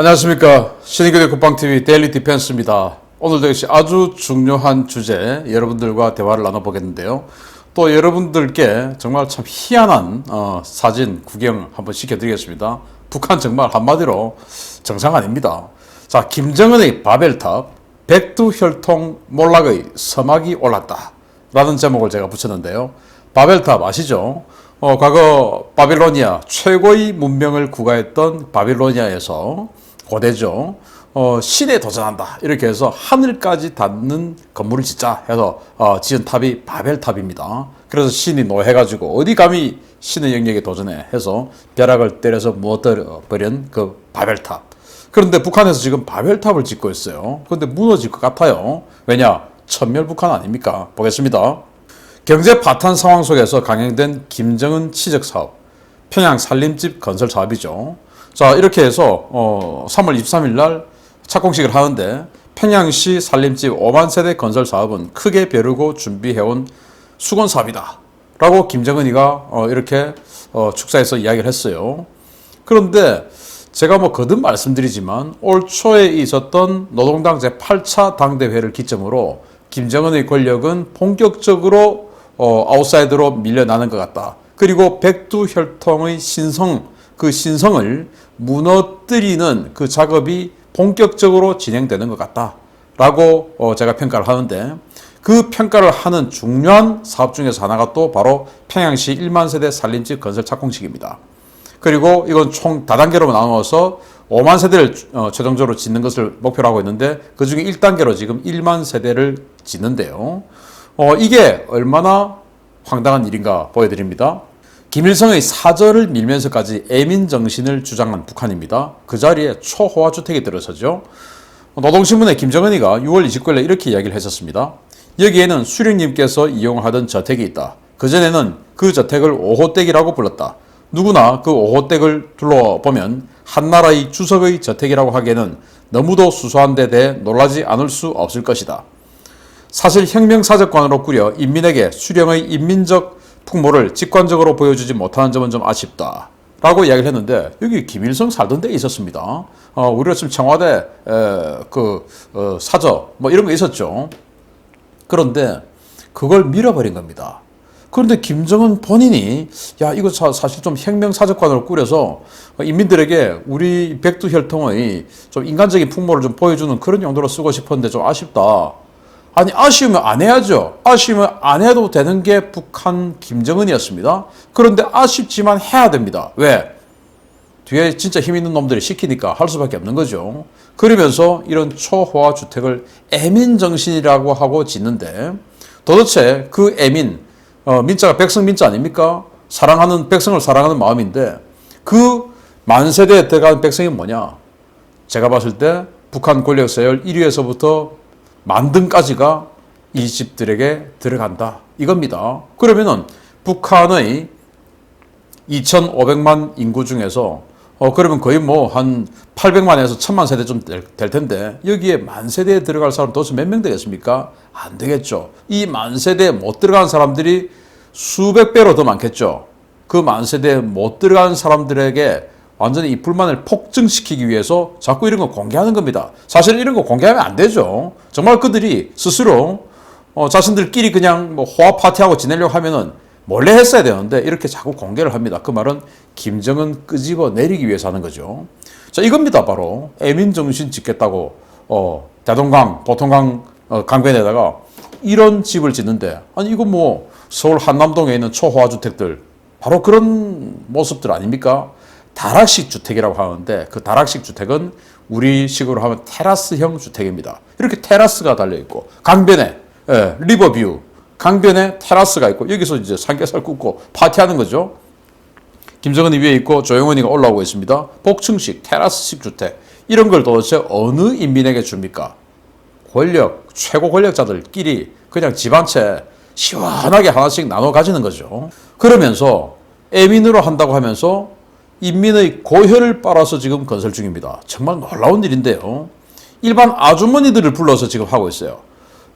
안녕하십니까. 신의교대 국방TV 데일리 디펜스입니다. 오늘도 역시 아주 중요한 주제 여러분들과 대화를 나눠보겠는데요. 또 여러분들께 정말 참 희한한 어, 사진 구경 한번 시켜드리겠습니다. 북한 정말 한마디로 정상 아닙니다. 자 김정은의 바벨탑 백두혈통 몰락의 서막이 올랐다 라는 제목을 제가 붙였는데요. 바벨탑 아시죠? 어, 과거 바빌로니아 최고의 문명을 구가했던 바빌로니아에서 고대죠. 어, 신에 도전한다. 이렇게 해서 하늘까지 닿는 건물을 짓자 해서 어, 지은 탑이 바벨탑입니다. 그래서 신이 노해가지고 어디 감히 신의 영역에 도전해 해서 벼락을 때려서 무엇버린 그 바벨탑. 그런데 북한에서 지금 바벨탑을 짓고 있어요. 그런데 무너질 것 같아요. 왜냐? 천멸 북한 아닙니까? 보겠습니다. 경제 파탄 상황 속에서 강행된 김정은 치적 사업, 평양 살림집 건설 사업이죠. 자, 이렇게 해서 어, 3월 23일 날 착공식을 하는데 평양시 살림집 5만 세대 건설 사업은 크게 벼르고 준비해온 수건 사업이다. 라고 김정은이가 어, 이렇게 어, 축사에서 이야기를 했어요. 그런데 제가 뭐 거듭 말씀드리지만 올 초에 있었던 노동당 제8차 당대회를 기점으로 김정은의 권력은 본격적으로 어, 아웃사이드로 밀려나는 것 같다. 그리고 백두혈통의 신성, 그 신성을 무너뜨리는 그 작업이 본격적으로 진행되는 것 같다. 라고 어, 제가 평가를 하는데 그 평가를 하는 중요한 사업 중에서 하나가 또 바로 평양시 1만 세대 살림집 건설 착공식입니다. 그리고 이건 총 다단계로 나누어서 5만 세대를 어, 최종적으로 짓는 것을 목표로 하고 있는데 그 중에 1단계로 지금 1만 세대를 짓는데요. 어, 이게 얼마나 황당한 일인가 보여드립니다. 김일성의 사절을 밀면서까지 애민 정신을 주장한 북한입니다. 그 자리에 초호화 주택이 들어서죠. 노동신문의 김정은이가 6월 29일에 이렇게 이야기를 했었습니다. 여기에는 수령님께서 이용하던 저택이 있다. 그전에는 그 저택을 오호댁이라고 불렀다. 누구나 그 오호댁을 둘러보면 한나라의 주석의 저택이라고 하기에는 너무도 수수한 데 대해 놀라지 않을 수 없을 것이다. 사실 혁명사적관으로 꾸려 인민에게 수령의 인민적 풍모를 직관적으로 보여주지 못하는 점은 좀 아쉽다. 라고 이야기를 했는데 여기 김일성 살던 데 있었습니다. 어, 우리가 지금 청와대 에, 그 어, 사저 뭐 이런 거 있었죠. 그런데 그걸 밀어버린 겁니다. 그런데 김정은 본인이 야 이거 사실 좀 혁명 사적관을 꾸려서 인민들에게 우리 백두 혈통의 좀 인간적인 풍모를 좀 보여주는 그런 용도로 쓰고 싶었는데 좀 아쉽다. 아니 아쉬우면 안 해야죠. 아쉬우면 안 해도 되는 게 북한 김정은이었습니다. 그런데 아쉽지만 해야 됩니다. 왜? 뒤에 진짜 힘 있는 놈들이 시키니까 할 수밖에 없는 거죠. 그러면서 이런 초호화 주택을 애민 정신이라고 하고 짓는데 도대체 그 애민 어, 민자가 백성 민자 아닙니까? 사랑하는 백성을 사랑하는 마음인데 그 만세대에 들어간 백성이 뭐냐? 제가 봤을 때 북한 권력 서열 1위에서부터 만등까지가 이 집들에게 들어간다. 이겁니다. 그러면은 북한의 2,500만 인구 중에서 어 그러면 거의 뭐 한 800만에서 1000만 세대 좀 될 텐데 여기에 만 세대에 들어갈 사람 도대체 몇 명 되겠습니까? 안 되겠죠. 이 만 세대에 못 들어간 사람들이 수백 배로 더 많겠죠. 그 만 세대에 못 들어간 사람들에게 완전히 이 불만을 폭증시키기 위해서 자꾸 이런 거 공개하는 겁니다. 사실 이런 거 공개하면 안 되죠. 정말 그들이 스스로 어, 자신들끼리 그냥 뭐 호화 파티하고 지내려고 하면은 몰래 했어야 되는데 이렇게 자꾸 공개를 합니다. 그 말은 김정은 끄집어 내리기 위해서 하는 거죠. 자 이겁니다. 바로 애민 정신 짓겠다고 어, 대동강, 보통강 어, 강변에다가 이런 집을 짓는데 아니 이거 뭐 서울 한남동에 있는 초호화 주택들 바로 그런 모습들 아닙니까? 다락식 주택이라고 하는데 그 다락식 주택은 우리식으로 하면 테라스형 주택입니다. 이렇게 테라스가 달려 있고 강변에 예, 리버뷰 강변에 테라스가 있고 여기서 이제 삼겹살 굽고 파티하는 거죠. 김정은이 위에 있고 조영원이가 올라오고 있습니다. 복층식 테라스식 주택 이런 걸 도대체 어느 인민에게 줍니까? 권력 최고 권력자들끼리 그냥 집 한 채 시원하게 하나씩 나눠 가지는 거죠. 그러면서 애민으로 한다고 하면서 인민의 고혈을 빨아서 지금 건설 중입니다. 정말 놀라운 일인데요. 일반 아주머니들을 불러서 지금 하고 있어요.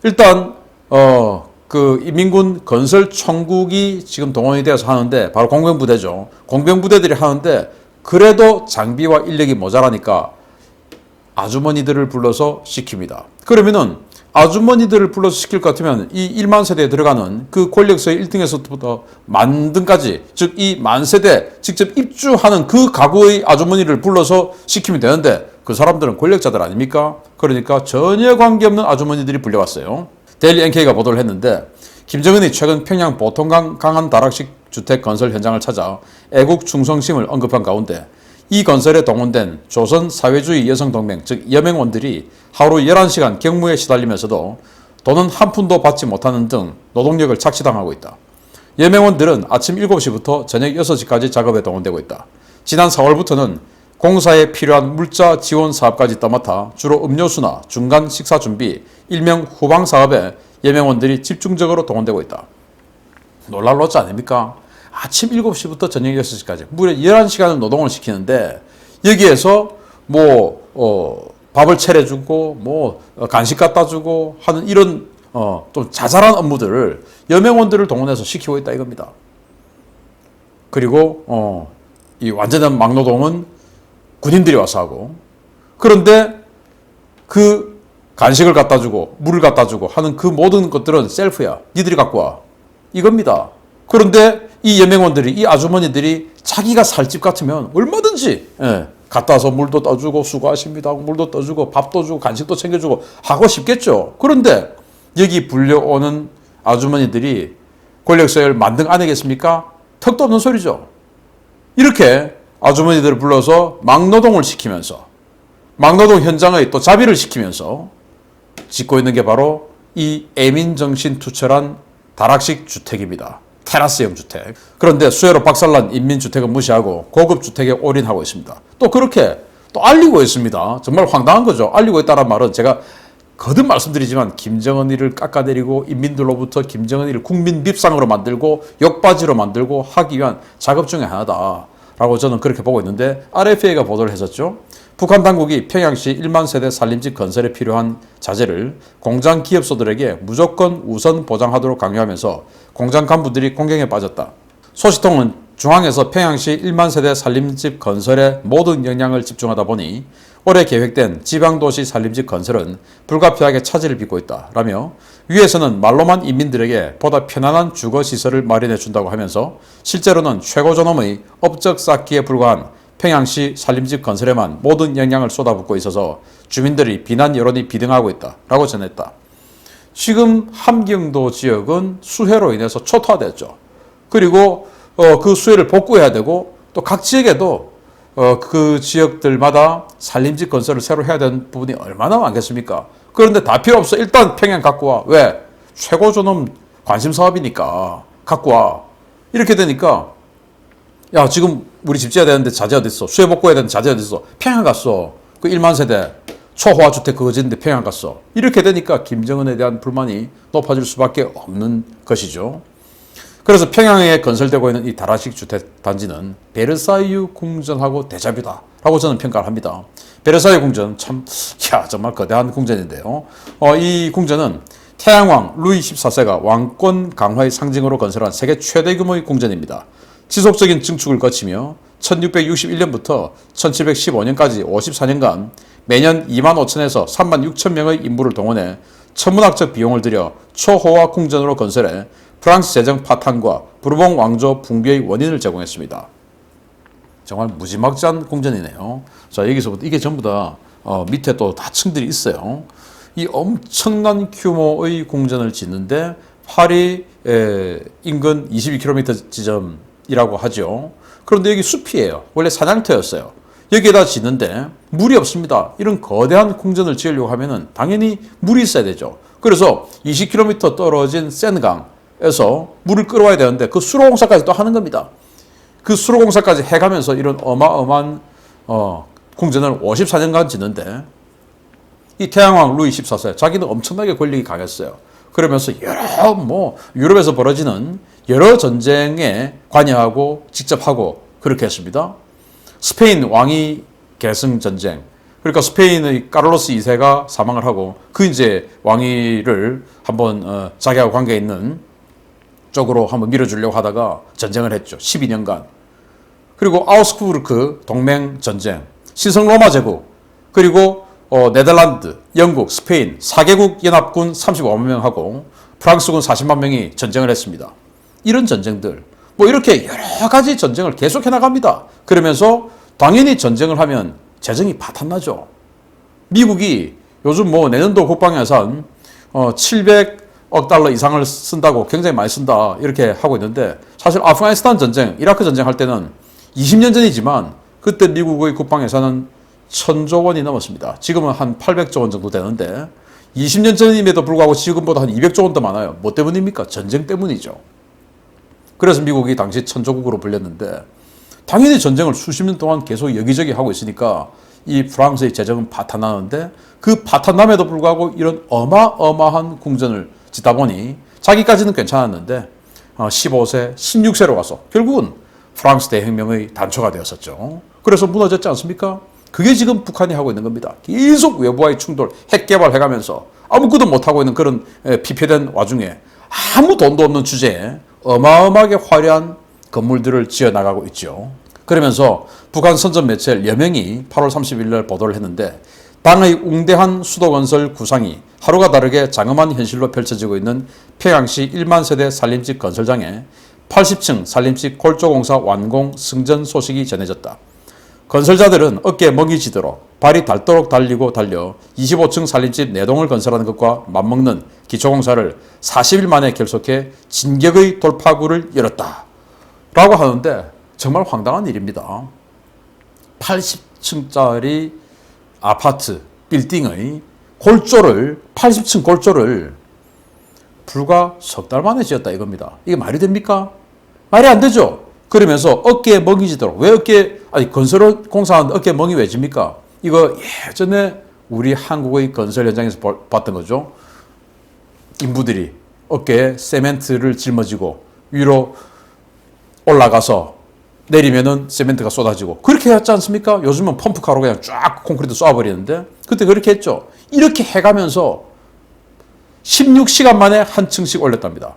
일단 어, 그 인민군 건설 청국이 지금 동원이 되어서 하는데 바로 공병부대죠. 공병부대들이 하는데 그래도 장비와 인력이 모자라니까 아주머니들을 불러서 시킵니다. 그러면은 아주머니들을 불러서 시킬 것 같으면 이 1만 세대에 들어가는 그 권력서의 1등에서부터 만등까지 즉 이 만 세대 직접 입주하는 그 가구의 아주머니를 불러서 시키면 되는데 그 사람들은 권력자들 아닙니까? 그러니까 전혀 관계없는 아주머니들이 불려왔어요. 데일리 NK가 보도를 했는데 김정은이 최근 평양 보통강 강한 다락식 주택 건설 현장을 찾아 애국 충성심을 언급한 가운데 이 건설에 동원된 조선 사회주의 여성동맹 즉 여맹원들이 하루 11시간 경무에 시달리면서도 돈은 한 푼도 받지 못하는 등 노동력을 착취당하고 있다. 여맹원들은 아침 7시부터 저녁 6시까지 작업에 동원되고 있다. 지난 4월부터는 공사에 필요한 물자 지원 사업까지 떠맡아 주로 음료수나 중간 식사 준비, 일명 후방 사업에 여맹원들이 집중적으로 동원되고 있다. 놀랄 노자 아닙니까? 아침 7시부터 저녁 6시까지 무려 11시간을 노동을 시키는데 여기에서 뭐 어, 밥을 차려 주고 뭐 어, 간식 갖다 주고 하는 이런 어, 좀 자잘한 업무들을 여명원들을 동원해서 시키고 있다 이겁니다. 그리고 어, 이 완전한 막노동은 군인들이 와서 하고 그런데 그 간식을 갖다 주고 물을 갖다 주고 하는 그 모든 것들은 셀프야. 니들이 갖고 와. 이겁니다. 그런데 이 여명원들이 이 아주머니들이 자기가 살 집 같으면 얼마든지 예, 갔다 와서 물도 떠주고 수고하십니다 하고 물도 떠주고 밥도 주고 간식도 챙겨주고 하고 싶겠죠. 그런데 여기 불려오는 아주머니들이 권력서열 만등 안 하겠습니까? 턱도 없는 소리죠. 이렇게 아주머니들을 불러서 막노동을 시키면서 막노동 현장의 또 자비를 시키면서 짓고 있는 게 바로 이 애민정신 투철한 다락식 주택입니다. 테라스형 주택. 그런데 수혜로 박살난 인민주택은 무시하고 고급 주택에 올인하고 있습니다. 또 그렇게 또 알리고 있습니다. 정말 황당한 거죠. 알리고 있다는 말은 제가 거듭 말씀드리지만 김정은이를 깎아내리고 인민들로부터 김정은이를 국민 밉상으로 만들고 욕바지로 만들고 하기 위한 작업 중에 하나다. 라고 저는 그렇게 보고 있는데 RFA가 보도를 했었죠. 북한 당국이 평양시 1만 세대 산림집 건설에 필요한 자재를 공장 기업소들에게 무조건 우선 보장하도록 강요하면서 공장 간부들이 공경에 빠졌다. 소식통은 중앙에서 평양시 1만 세대 산림집 건설에 모든 역량을 집중하다 보니 올해 계획된 지방도시 산림집 건설은 불가피하게 차질을 빚고 있다. 라며 위에서는 말로만 인민들에게 보다 편안한 주거시설을 마련해 준다고 하면서 실제로는 최고 존엄의 업적 쌓기에 불과한 평양시 산림집 건설에만 모든 역량을 쏟아붓고 있어서 주민들이 비난 여론이 비등하고 있다. 라고 전했다. 지금 함경도 지역은 수해로 인해서 초토화됐죠. 그리고 어, 그 수해를 복구해야 되고 또 각 지역에도 어, 그 지역들마다 산림집 건설을 새로 해야 되는 부분이 얼마나 많겠습니까? 그런데 다 필요 없어. 일단 평양 갖고 와. 왜? 최고 존엄 관심 사업이니까 갖고 와. 이렇게 되니까 야 지금 우리 집 지어야 되는데 자재 어디 있어? 수해 복구해야 되는데 자재 어디 있어? 평양 갔어. 그 1만 세대 초호화 주택 그거 짓는데 평양 갔어. 이렇게 되니까 김정은에 대한 불만이 높아질 수밖에 없는 것이죠. 그래서 평양에 건설되고 있는 이 다라식 주택 단지는 베르사유 궁전하고 대자뷰다. 라고 저는 평가를 합니다. 베르사유 궁전 참, 야, 정말 거대한 궁전인데요. 어, 이 궁전은 태양왕 루이 14세가 왕권 강화의 상징으로 건설한 세계 최대 규모의 궁전입니다. 지속적인 증축을 거치며 1661년부터 1715년까지 54년간 매년 2만 5천에서 3만 6천 명의 인부를 동원해 천문학적 비용을 들여 초호화 궁전으로 건설해 프랑스 재정 파탄과 부르봉 왕조 붕괴의 원인을 제공했습니다. 정말 무지막지한 궁전이네요. 자 여기서부터 이게 전부 다 어, 밑에 또 다 층들이 있어요. 이 엄청난 규모의 궁전을 짓는데 파리 에, 인근 22km 지점 이라고 하죠. 그런데 여기 숲이에요. 원래 사냥터였어요. 여기에다 짓는데 물이 없습니다. 이런 거대한 궁전을 지으려고 하면은 당연히 물이 있어야 되죠. 그래서 20km 떨어진 센강에서 물을 끌어와야 되는데 그 수로공사까지 또 하는 겁니다. 그 수로공사까지 해가면서 이런 어마어마한 어, 궁전을 54년간 짓는데 이 태양왕 루이 14세 자기는 엄청나게 권력이 강했어요. 그러면서 여러 뭐 유럽에서 벌어지는 여러 전쟁에 관여하고 직접 하고 그렇게 했습니다. 스페인 왕위 계승 전쟁. 그러니까 스페인의 카를로스 2세가 사망을 하고 그 이제 왕위를 한번 어, 자기하고 관계 있는 쪽으로 한번 밀어주려고 하다가 전쟁을 했죠. 12년간. 그리고 아우스부르크 동맹 전쟁, 시성 로마 제국, 그리고 어, 네덜란드, 영국, 스페인 4개국 연합군 35만 명하고 프랑스군 40만 명이 전쟁을 했습니다. 이런 전쟁들 뭐 이렇게 여러 가지 전쟁을 계속해 나갑니다. 그러면서 당연히 전쟁을 하면 재정이 파탄나죠. 미국이 요즘 뭐 내년도 국방 예산 어 700억 달러 이상을 쓴다고 굉장히 많이 쓴다 이렇게 하고 있는데 사실 아프가니스탄 전쟁, 이라크 전쟁 할 때는 20년 전이지만 그때 미국의 국방 예산은 천조 원이 넘었습니다. 지금은 한 800조 원 정도 되는데 20년 전임에도 불구하고 지금보다 한 200조 원 더 많아요. 뭐 때문입니까? 전쟁 때문이죠. 그래서 미국이 당시 천조국으로 불렸는데 당연히 전쟁을 수십 년 동안 계속 여기저기 하고 있으니까 이 프랑스의 재정은 파탄나는데 그 파탄남에도 불구하고 이런 어마어마한 궁전을 짓다 보니 자기까지는 괜찮았는데 어, 15세, 16세로 가서 결국은 프랑스 대혁명의 단초가 되었었죠. 그래서 무너졌지 않습니까? 그게 지금 북한이 하고 있는 겁니다. 계속 외부와의 충돌, 핵 개발해가면서 아무것도 못하고 있는 그런 에, 피폐된 와중에 아무 돈도 없는 주제에 어마어마하게 화려한 건물들을 지어 나가고 있죠. 그러면서 북한 선전 매체 여명이 8월 30일 날 보도를 했는데 당의 웅대한 수도 건설 구상이 하루가 다르게 장엄한 현실로 펼쳐지고 있는 평양시 1만 세대 산림집 건설장에 80층 산림집 골조공사 완공 승전 소식이 전해졌다. 건설자들은 어깨에 멍이 지도록 발이 닳도록 달리고 달려 25층 살림집 4동을 건설하는 것과 맞먹는 기초공사를 40일 만에 결속해 진격의 돌파구를 열었다. 라고 하는데 정말 황당한 일입니다. 80층짜리 아파트, 빌딩의 골조를, 80층 골조를 불과 석 달 만에 지었다 이겁니다. 이게 말이 됩니까? 말이 안 되죠. 그러면서 어깨에 멍이 지도록 왜 어깨 아니 건설 공사하는데 어깨에 멍이 왜 집니까? 이거 예전에 우리 한국의 건설 현장에서 볼- 봤던 거죠. 인부들이 어깨에 세멘트를 짊어지고 위로 올라가서 내리면은 세멘트가 쏟아지고 그렇게 했지 않습니까? 요즘은 펌프카로 그냥 쫙 콘크리트 쏴버리는데 그때 그렇게 했죠. 이렇게 해가면서 16시간 만에 한 층씩 올렸답니다.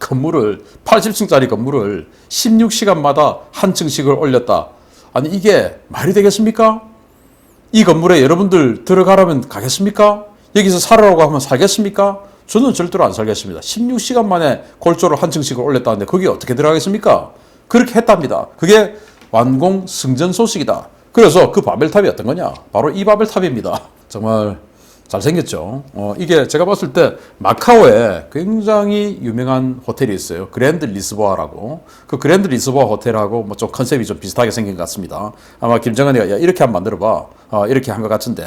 건물을 80층짜리 건물을 16시간마다 한 층씩을 올렸다. 아니 이게 말이 되겠습니까? 이 건물에 여러분들 들어가라면 가겠습니까? 여기서 살아라고 하면 살겠습니까? 저는 절대로 안 살겠습니다. 16시간 만에 골조를 한 층씩을 올렸다는데 그게 어떻게 들어가겠습니까? 그렇게 했답니다. 그게 완공 승전 소식이다. 그래서 그 바벨탑이 어떤 거냐? 바로 이 바벨탑입니다. 정말 잘생겼죠. 어, 이게 제가 봤을 때 마카오에 굉장히 유명한 호텔이 있어요. 그랜드 리스보아라고. 그 그랜드 리스보아 호텔하고 뭐 좀 컨셉이 좀 비슷하게 생긴 것 같습니다. 아마 김정은이가 야, 이렇게 한번 만들어봐. 어, 이렇게 한 것 같은데.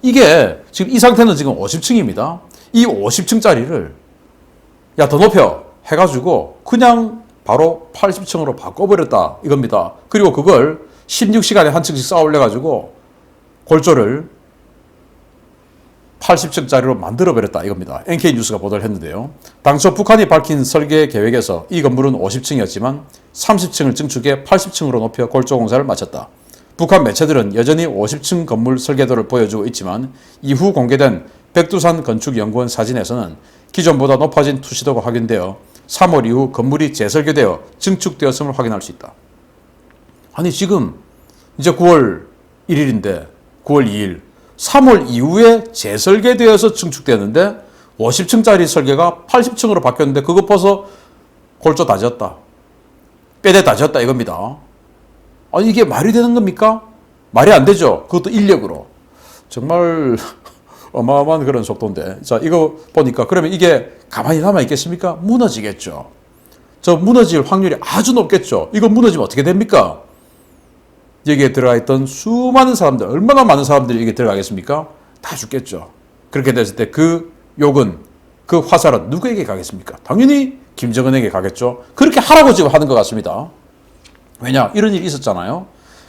이게 지금 이 상태는 지금 50층입니다. 이 50층짜리를 야, 더 높여. 해가지고 그냥 바로 80층으로 바꿔버렸다. 이겁니다. 그리고 그걸 16시간에 한 층씩 쌓아 올려가지고 골조를 80층짜리로 만들어버렸다 이겁니다. NK 뉴스가 보도를 했는데요. 당초 북한이 밝힌 설계 계획에서 이 건물은 50층이었지만 30층을 증축해 80층으로 높여 골조 공사를 마쳤다. 북한 매체들은 여전히 50층 건물 설계도를 보여주고 있지만 이후 공개된 백두산 건축연구원 사진에서는 기존보다 높아진 투시도가 확인되어 3월 이후 건물이 재설계되어 증축되었음을 확인할 수 있다. 아니 지금 이제 9월 1일인데 9월 2일 3월 이후에 재설계되어서 증축되는데 50층짜리 설계가 80층으로 바뀌었는데 그것 벗어 골조 다 지었다. 빼대 다 지었다 이겁니다. 아니 이게 말이 되는 겁니까? 말이 안 되죠. 그것도 인력으로. 정말 어마어마한 그런 속도인데. 자, 이거 보니까 그러면 이게 가만히 남아 있겠습니까? 무너지겠죠. 저 무너질 확률이 아주 높겠죠. 이거 무너지면 어떻게 됩니까? 여기에 들어가 있던 수많은 사람들, 얼마나 많은 사람들이 여기에 들어가겠습니까? 다 죽겠죠. 그렇게 됐을 때 그 욕은, 그 화살은 누구에게 가겠습니까? 당연히 김정은에게 가겠죠. 그렇게 하라고 지금 하는 것 같습니다. 왜냐? 이런 일이 있었잖아요.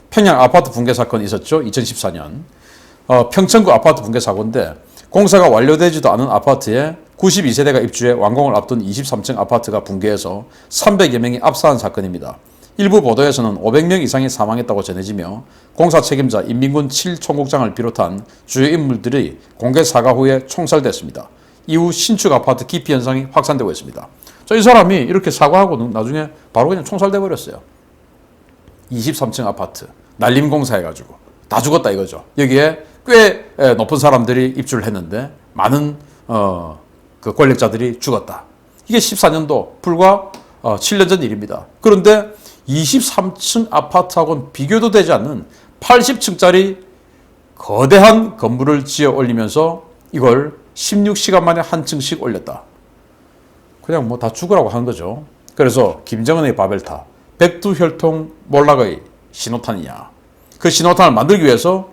평양 아파트 붕괴 사건이 있었죠. 2014년. 어, 평천구 아파트 붕괴 사고인데 공사가 완료되지도 않은 아파트에 92세대가 입주해 완공을 앞둔 23층 아파트가 붕괴해서 300여 명이 압사한 사건입니다. 일부 보도에서는 500명 이상이 사망했다고 전해지며 공사 책임자 인민군 7총국장을 비롯한 주요 인물들이 공개 사과 후에 총살됐습니다. 이후 신축 아파트 기피 현상이 확산되고 있습니다. 자, 이 사람이 이렇게 사과하고 나중에 바로 그냥 총살돼 버렸어요. 23층 아파트 날림 공사해가지고 다 죽었다 이거죠. 여기에 꽤 에, 높은 사람들이 입주를 했는데 많은 어, 그 권력자들이 죽었다. 이게 14년도 불과 어, 7년 전 일입니다. 그런데 23층 아파트하고는 비교도 되지 않는 80층짜리 거대한 건물을 지어 올리면서 이걸 16시간 만에 한 층씩 올렸다. 그냥 뭐 다 죽으라고 한 거죠. 그래서 김정은의 바벨탑, 백두혈통 몰락의 신호탄이냐. 그 신호탄을 만들기 위해서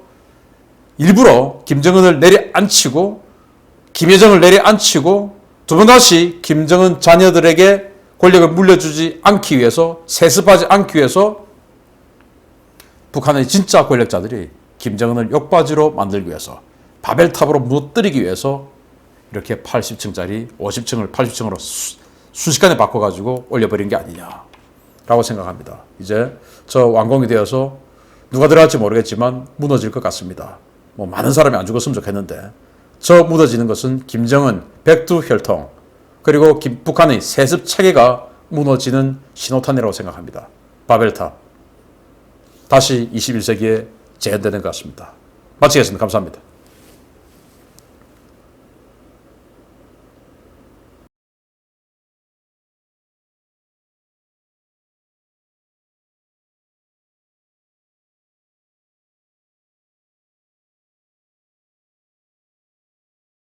일부러 김정은을 내려앉히고 김여정을 내려앉히고 두 번 다시 김정은 자녀들에게 권력을 물려주지 않기 위해서 세습하지 않기 위해서 북한의 진짜 권력자들이 김정은을 욕바지로 만들기 위해서 바벨탑으로 무너뜨리기 위해서 이렇게 80층짜리 50층을 80층으로 수, 순식간에 바꿔가지고 올려버린 게 아니냐라고 생각합니다. 이제 저 완공이 되어서 누가 들어갈지 모르겠지만 무너질 것 같습니다. 뭐 많은 사람이 안 죽었으면 좋겠는데 저 무너지는 것은 김정은 백두혈통 그리고 김- 북한의 세습 체계가 무너지는 신호탄이라고 생각합니다. 바벨탑 다시 21세기에 재현되는 것 같습니다. 마치겠습니다. 감사합니다.